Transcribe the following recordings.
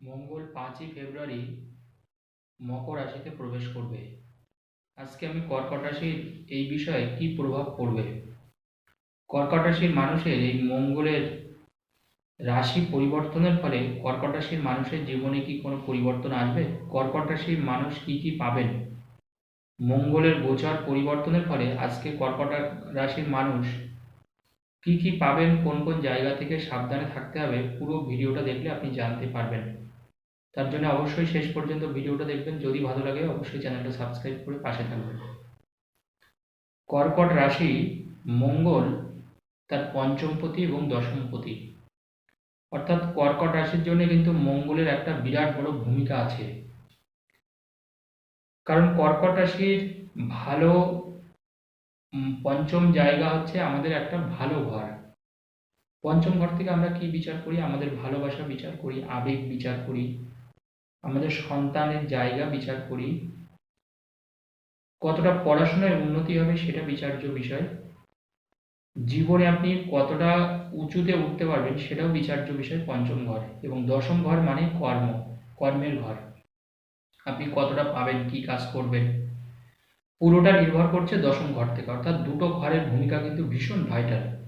মঙ্গল পাঁচই ফেব্রুয়ারি মকর রাশিতে প্রবেশ করবে। আজকে আমি কর্কট রাশির এই বিষয়ে কি প্রভাব পড়বে? কর্কট রাশির মানুষের এই মঙ্গলের রাশি পরিবর্তনের ফলে কর্কট রাশির মানুষের জীবনে কি কোনো পরিবর্তন আসবে? কর্কট রাশির মানুষ কি কি পাবেন? মঙ্গলের গোচর পরিবর্তনের ফলে আজকে কর্কট রাশির মানুষ কি কি পাবেন, কোন কোন জায়গা থেকে সাবধানে থাকতে হবে, পুরো ভিডিওটা দেখলে আপনি জানতে পারবেন। তার জন্য অবশ্যই শেষ পর্যন্ত ভিডিওটা দেখবেন। যদি ভালো লাগে, অবশ্যই চ্যানেলটা সাবস্ক্রাইব করে পাশে থাকবেন। কর্কট রাশি মঙ্গল তার পঞ্চমপতি এবং দশমপতি অর্থাৎ কর্কট রাশির জন্য কিন্তু মঙ্গলের একটা বিরাট বড় ভূমিকা আছে। কারণ কর্কট রাশির ভালো পঞ্চম জায়গা হচ্ছে আমাদের একটা ভালো ঘর। পঞ্চম ঘর থেকে আমরা কি বিচার করি? আমাদের ভালোবাসা বিচার করি, আবেগ বিচার করি। আমাদের সন্তানের জায়গা বিচার করি। কতটা পড়াশোনায় উন্নতি হবে সেটা বিচার্য বিষয়। জীবনে আপনি কতটা উঁচুতে উঠতে পারবেন সেটাও বিচার্য বিষয় পঞ্চম ঘর এবং দশম ঘর মানে কর্ম, কর্মের ঘর। আপনি কতটা পাবেন, কি কাজ করবেন? পুরোটা নির্ভর করছে দশম ঘর থেকে, অর্থাৎ দুটো ঘরের ভূমিকা কিন্তু ভীষণ ভাইটাল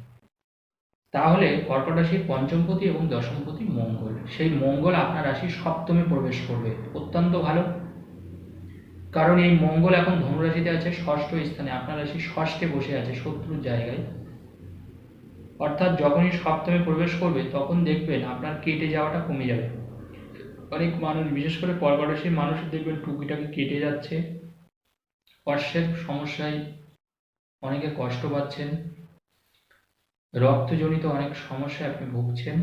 তাহলে কর্কট রাশির পঞ্চমপতি এবং দশমপতি মঙ্গল। সেই মঙ্গল আপনার রাশির সপ্তমে প্রবেশ করবে। অত্যন্ত ভালো। কারণ এই মঙ্গল এখন ধনুরাশিতে আছে, ষষ্ঠ স্থানে। আপনার রাশি ষষ্ঠে বসে আছে, শত্রুর জায়গায়। অর্থাৎ যখনই সপ্তমে প্রবেশ করবে, তখন দেখবেন আপনার কেটে যাওয়াটা কমে যাবে। অনেক মানুষ, বিশেষ করে কর্কট রাশির মানুষ দেখবেন টুকিটাকি কেটে যাচ্ছে। অর্শের সমস্যায় অনেকে কষ্ট পাচ্ছেন। রক্তজনিত অনেক সমস্যায় আপনি ভুগছেন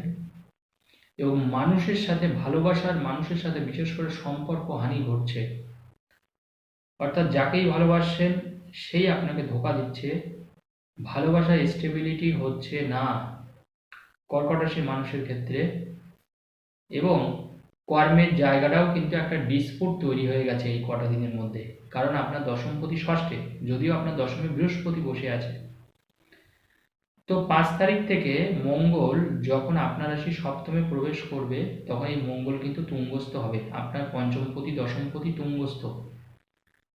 এবং মানুষের সাথে, ভালোবাসার মানুষের সাথে বিশেষ করে সম্পর্ক হানি ঘটছে। অর্থাৎ যাকেই ভালোবাসছেন সেই আপনাকে ধোকা দিচ্ছে। ভালোবাসার স্টেবিলিটি হচ্ছে না কর্কট রাশির মানুষের ক্ষেত্রে এবং কর্মের জায়গাটাও কিন্তু একটা ডিসপুট তৈরি হয়ে গেছে এই কটা দিনের মধ্যে। কারণ আপনার দশমপতি ষষ্ঠে, যদিও আপনার দশমে বৃহস্পতি বসে আছে। তো পাঁচ তারিখ থেকে মঙ্গল যখন আপনার রাশি সপ্তমে প্রবেশ করবে, তখন এই মঙ্গল কিন্তু তুঙ্গস্থ হবে। আপনার পঞ্চমপতি, দশমপতি তুঙ্গস্থ।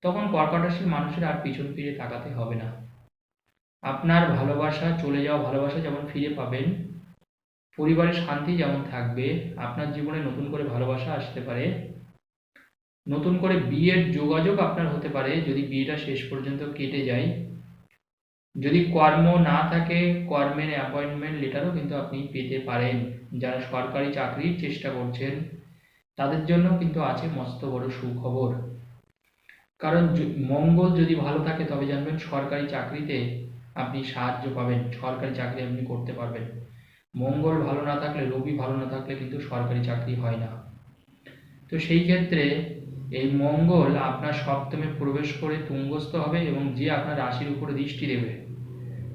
তখন কর্কট রাশির মানুষের আর পিছন ফিরে তাকাতে হবে না। আপনার ভালোবাসা চলে যাওয়া ভালোবাসা যেমন ফিরে পাবেন, পরিবারের শান্তি যেমন থাকবে, আপনার জীবনে নতুন করে ভালোবাসা আসতে পারে। নতুন করে বিয়ের যোগাযোগ আপনার হতে পারে, যদি বিয়েটা শেষ পর্যন্ত কেটে যায়। যদি কর্ম না থাকে, কর্মের অ্যাপয়েন্টমেন্ট লেটারও কিন্তু আপনি পেতে পারেন। যারা সরকারি চাকরির চেষ্টা করছেন, তাদের জন্য কিন্তু আছে মস্ত বড় সুখবর। কারণ মঙ্গল যদি ভালো থাকে, তবে জানবেন সরকারি চাকরিতে আপনি সাহায্য পাবেন। সরকারি চাকরি আপনি করতে পারবেন। মঙ্গল ভালো না থাকলে, রবি ভালো না থাকলে কিন্তু সরকারি চাকরি হয় না। তো সেই ক্ষেত্রে এই মঙ্গল আপনার সপ্তমে প্রবেশ করে তুঙ্গস্থ হবে এবং যে আপনার রাশির উপরে দৃষ্টি দেবে।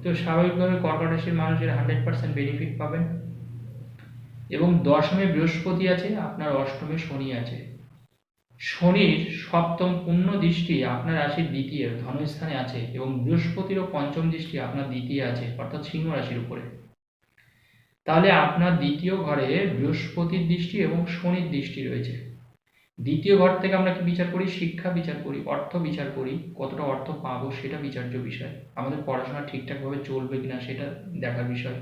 তো স্বাভাবিকভাবে কর্কট রাশির মানুষের হান্ড্রেড পার্সেন্ট বেনিফিট পাবেন। এবং দশমে বৃহস্পতি আছে, আপনার অষ্টমে শনি আছে। শনির সপ্তম পূর্ণ দৃষ্টি আপনার রাশির দ্বিতীয়, ধনস্থানে আছে এবং বৃহস্পতিরও পঞ্চম দৃষ্টি আপনার দ্বিতীয় আছে, অর্থাৎ সিংহ রাশির উপরে। তাহলে আপনার দ্বিতীয় ঘরে বৃহস্পতির দৃষ্টি এবং শনির দৃষ্টি রয়েছে। দ্বিতীয় ঘর থেকে আমরা কি বিচার করি? শিক্ষা বিচার করি, অর্থ বিচার করি। কতটা অর্থ পাবো সেটা বিচার্য বিষয়। আমাদের পড়াশোনা ঠিকঠাকভাবে চলবে কিনা সেটা দেখার বিষয়।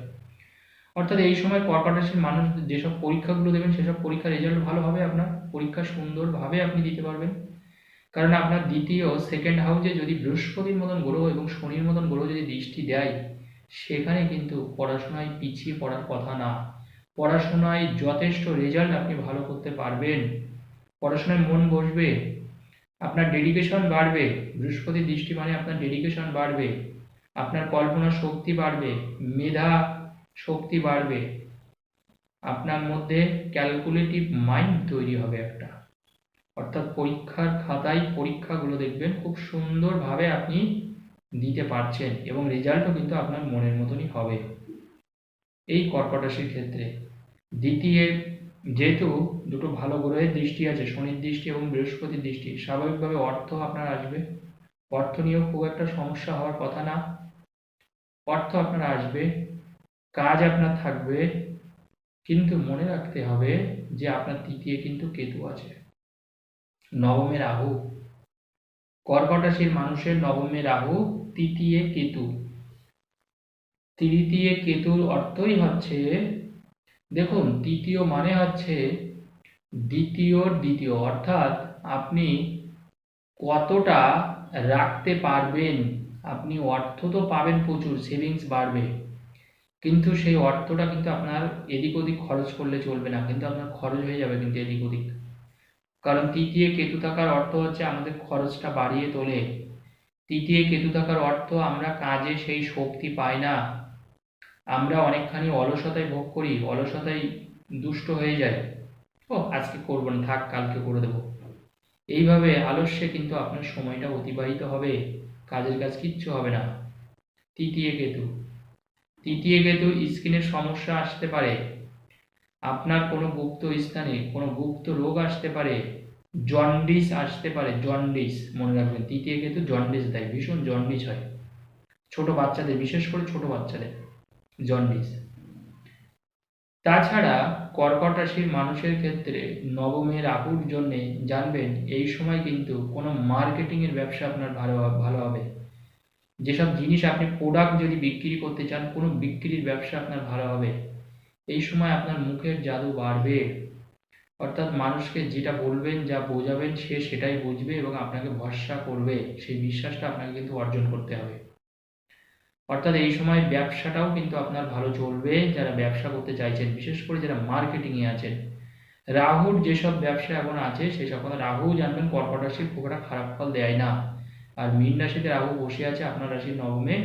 অর্থাৎ এই সময় কর্কট রাশির মানুষ যেসব পরীক্ষাগুলো দেবেন, সেসব পরীক্ষার রেজাল্ট ভালো হবে আপনার। পরীক্ষা সুন্দরভাবে আপনি দিতে পারবেন। কারণ আপনার দ্বিতীয় সেকেন্ড হাউসে যদি বৃহস্পতির মতন গ্রহ এবং শনির মতন গ্রহ যদি দৃষ্টি দেয়, সেখানে কিন্তু পড়াশোনায় পিছিয়ে পড়ার কথা না। পড়াশোনায় যথেষ্ট রেজাল্ট আপনি ভালো করতে পারবেন। পড়াশোনায় মন বসবে, আপনার ডেডিকেশন বাড়বে, বৃহস্পতি দৃষ্টি মানে আপনার ডেডিকেশন বাড়বে, আপনার কল্পনা শক্তি বাড়বে, মেধা শক্তি বাড়বে, আপনার মধ্যে ক্যালকুলেটিভ মাইন্ড তৈরি হবে একটা। অর্থাৎ পরীক্ষার খাতায় পরীক্ষাগুলো দেখবেন, খুব সুন্দরভাবে আপনি দিতে পারছেন এবং রেজাল্টও কিন্তু আপনার মনের মতনই হবে। এই কর্কট রাশির ক্ষেত্রে। দ্বিতীয় যেহেতু দুটো ভালো গ্রহের দৃষ্টি আছে, শনির দৃষ্টি এবং বৃহস্পতির দৃষ্টি, স্বাভাবিকভাবে অর্থ আপনার আসবে। অর্থ নিয়েও খুব একটা সমস্যা হওয়ার কথা না। অর্থ আপনার আসবে, কাজ আপনার থাকবে, কিন্তু মনে রাখতে হবে যে আপনার তৃতীয় কিন্তু কেতু আছে। নবমে রাহু। কর্কট রাশির মানুষের নবমে রাহু, তৃতীয় কেতু। তৃতীয় কেতুর অর্থই হচ্ছে দেখুন তৃতীয় মানে হচ্ছে দ্বিতীয় দ্বিতীয়। অর্থাৎ আপনি কতটা রাখতে পারবেন? আপনি অর্থ তো পাবেন প্রচুর সেভিংস বাড়বে। কিন্তু সেই অর্থটা কিন্তু আপনার এদিক ওদিক খরচ করলে চলবে না, কিন্তু আপনার খরচ হয়ে যাবে কিন্তু এদিক ওদিক। কারণ তৃতীয় কেতু থাকার অর্থ হচ্ছে আমাদের খরচটা বাড়িয়ে তোলে। তৃতীয় কেতু থাকার অর্থ আমরা কাজে সেই শক্তি পাই না। আমরা অনেকখানি অলসতায় ভোগ করি, অলসতায় দুষ্ট হয়ে যায় ও আজকে করব না, থাক, কালকে করে দেবো। এইভাবে আলস্যে কিন্তু আপনার সময়টা অতিবাহিত হবে, কাজের কাজ কিচ্ছু হবে না। তৃতীয় কেতু। তৃতীয় কেতু, স্কিনের সমস্যা আসতে পারে। আপনার কোনো গুপ্ত স্থানে কোনো গুপ্ত রোগ আসতে পারে, জন্ডিস আসতে পারে, জন্ডিস, মনে রাখবেন। তৃতীয় কেতু জন্ডিস দেয়, ভীষণ জন্ডিস হয়। ছোট বাচ্চাদের, বিশেষ করে ছোট বাচ্চাদের। জন্ডিস। তাছাড়া কর্কট রাশির মানুষের ক্ষেত্রে নবমের রাহুর জন্যে জানবেন, এই সময় কিন্তু কোনো মার্কেটিংয়ের ব্যবসা আপনার ভালো ভালো হবে। যেসব জিনিস আপনি প্রোডাক্ট যদি বিক্রি করতে চান, কোনো বিক্রির ব্যবসা আপনার ভালো হবে। এই সময় আপনার মুখের জাদু বাড়বে। অর্থাৎ মানুষকে যেটা বলবেন, যা বোঝাবেন, সে সেটাই বুঝবে এবং আপনাকে ভরসা করবে। সেই বিশ্বাসটা আপনাকে কিন্তু অর্জন করতে হবে। অর্থাৎ এই সময় ব্যবসাটাও কিন্তু আপনার ভালো চলবে। যারা ব্যবসা করতে চাইছেন, বিশেষ করে যারা মার্কেটিংয়ে আছেন। রাহুর যেসব ব্যবসা এখন আছে সেই সকল রাহু জানবেন, কর্কট রাশির খুব একটা খারাপ ফল দেয় না। আর মীন রাশিতে রাহু বসে আছে আপনার রাশির নবমে,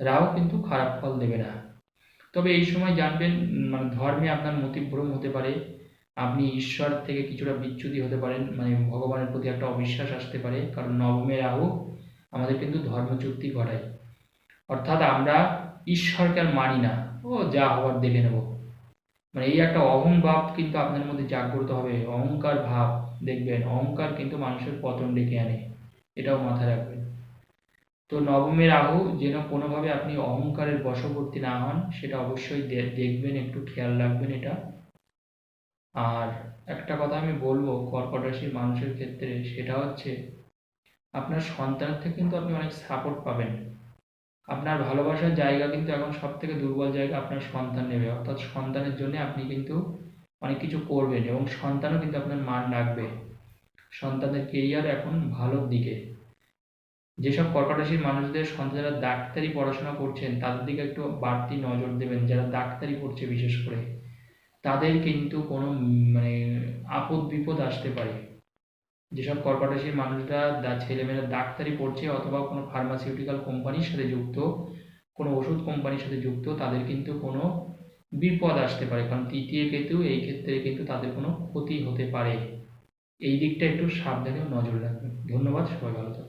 রাহু কিন্তু খারাপ ফল দেবে না। তবে এই সময় জানবেন মানে ধর্মে আপনার মতিভ্রম হতে পারে। আপনি ঈশ্বর থেকে কিছুটা বিচ্যুতি হতে পারেন মানে ভগবানের প্রতি একটা অবিশ্বাস আসতে পারে। কারণ নবমে রাহু আমাদের কিন্তু ধর্মচুক্তি ঘটায়। অর্থাৎ আমরা ঈশ্বরকে আর মানি না। ও, যা হওয়ার দেখে নেব। মানে এই একটা অহংভাব কিন্তু আপনার মধ্যে জাগ্রত হবে। অহংকার ভাব, দেখবেন, অহংকার কিন্তু মানুষের পতন ডেকে আনে। এটাও মাথায় রাখবেন। তো নবমের রাহু, যেন কোনোভাবে আপনি অহংকারের বশবর্তী না হন, সেটা অবশ্যই দেখবেন, একটু খেয়াল রাখবেন এটা। আর একটা কথা আমি বলব, কর্কট রাশির মানুষের ক্ষেত্রে, সেটা হচ্ছে, আপনার সন্তানের থেকে কিন্তু আপনি অনেক সাপোর্ট পাবেন। আপনার ভালোবাসার জায়গা কিন্তু এখন সব থেকে দুর্বল জায়গা আপনার সন্তান নেবে। অর্থাৎ সন্তানের জন্য আপনি কিন্তু অনেক কিছু করবেন এবং সন্তানও কিন্তু আপনার মান রাখবে। সন্তানের কেরিয়ার এখন ভালোর দিকে। যেসব কর্কট রাশির মানুষদের সন্তান যারা ডাক্তারি পড়াশোনা করছেন, তাদের দিকে একটু বাড়তি নজর দেবেন। যারা ডাক্তারি পড়ছে বিশেষ করে, তাদের কিন্তু কোনো মানে আপদ বিপদ আসতে পারে। যেসব কর্কট রাশির মানুষরা ছেলেমেয়েরা ডাক্তারি পড়ছে অথবা কোনো ফার্মাসিউটিক্যাল কোম্পানির সাথে যুক্ত, কোনো ওষুধ কোম্পানির সাথে যুক্ত, তাদের কিন্তু কোনো বিপদ আসতে পারে। কারণ তৃতীয় কেতু, এই ক্ষেত্রে কিন্তু তাদের কোনো ক্ষতি হতে পারে। এই দিকটা একটু সাবধানে নজর রাখবেন। ধন্যবাদ, সবাই ভালো থাকবেন।